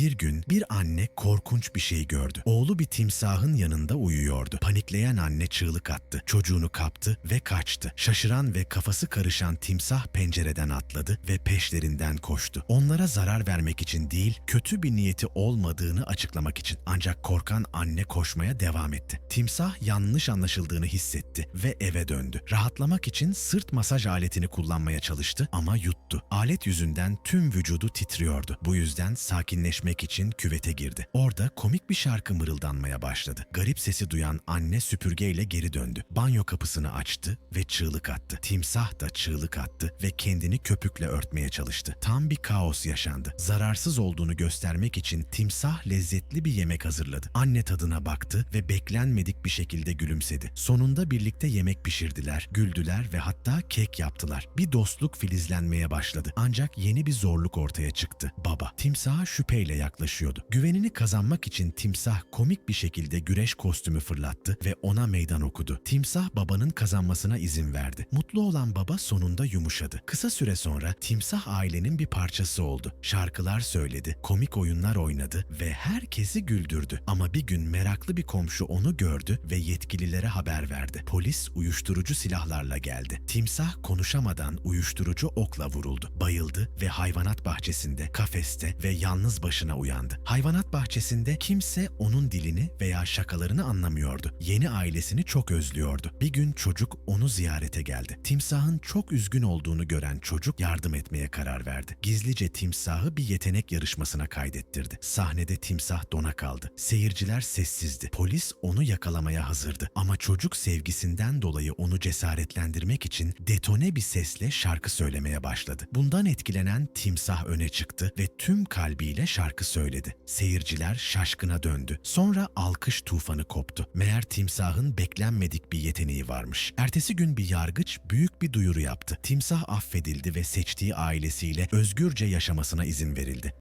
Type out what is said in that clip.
Bir gün bir anne korkunç bir şey gördü. Oğlu bir timsahın yanında uyuyordu. Panikleyen anne çığlık attı. Çocuğunu kaptı ve kaçtı. Şaşıran ve kafası karışan timsah pencereden atladı ve peşlerinden koştu. Onlara zarar vermek için değil, kötü bir niyeti olmadığını açıklamak için. Ancak korkan anne koşmaya devam etti. Timsah yanlış anlaşıldığını hissetti ve eve döndü. Rahatlamak için sırt masaj aletini kullanmaya çalıştı ama yuttu. Alet yüzünden tüm vücudu titriyordu. Bu yüzden sakinleşmek için küvete girdi. Orada komik bir şarkı mırıldanmaya başladı. Garip sesi duyan anne süpürgeyle geri döndü. Banyo kapısını açtı ve çığlık attı. Timsah da çığlık attı ve kendini köpükle örtmeye çalıştı. Tam bir kaos yaşandı. Zararsız olduğunu göstermek için timsah lezzetli bir yemek hazırladı. Anne tadına baktı ve beklenmedik bir şekilde gülümsedi. Sonunda birlikte yemek pişirdiler, güldüler ve hatta kek yaptılar. Bir dostluk filizlenmeye başladı. Ancak yeni bir zorluk ortaya çıktı. Baba, timsaha şüpheyle yaklaşıyordu. Güvenini kazanmak için timsah komik bir şekilde güreş kostümü fırlattı ve ona meydan okudu. Timsah babanın kazanmasına izin verdi. Mutlu olan baba sonunda yumuşadı. Kısa süre sonra timsah ailenin bir parçası oldu. Şarkılar söyledi, komik oyunlar oynadı ve herkesi güldürdü. Ama bir gün meraklı bir komşu onu gördü ve yetkililere haber verdi. Polis uyuşturucu silahlarla geldi. Timsah konuşamadan uyuşturucu okla vuruldu. Bayıldı ve hayvanat bahçesinde, kafeste ve yalnız başına uyandı. Hayvanat bahçesinde kimse onun dilini veya şakalarını anlamıyordu. Yeni ailesini çok özlüyordu. Bir gün çocuk onu ziyarete geldi. Timsahın çok üzgün olduğunu gören çocuk yardım etmeye karar verdi. Gizlice timsahı bir yetenek yarışmasına kaydettirdi. Sahnede timsah dona kaldı. Seyirciler sessizdi. Polis onu yakalamaya hazırdı. Ama çocuk sevgisinden dolayı onu cesaretlendirmek için detone bir sesle şarkı söylemeye başladı. Bundan etkilenen timsah öne çıktı ve tüm kalbiyle şarkı söyledi. Seyirciler şaşkına döndü. Sonra alkış tufanı koptu. Meğer timsahın beklenmedik bir yeteneği varmış. Ertesi gün bir yargıç büyük bir duyuru yaptı. Timsah affedildi ve seçtiği ailesiyle özgürce yaşamasına izin verildi.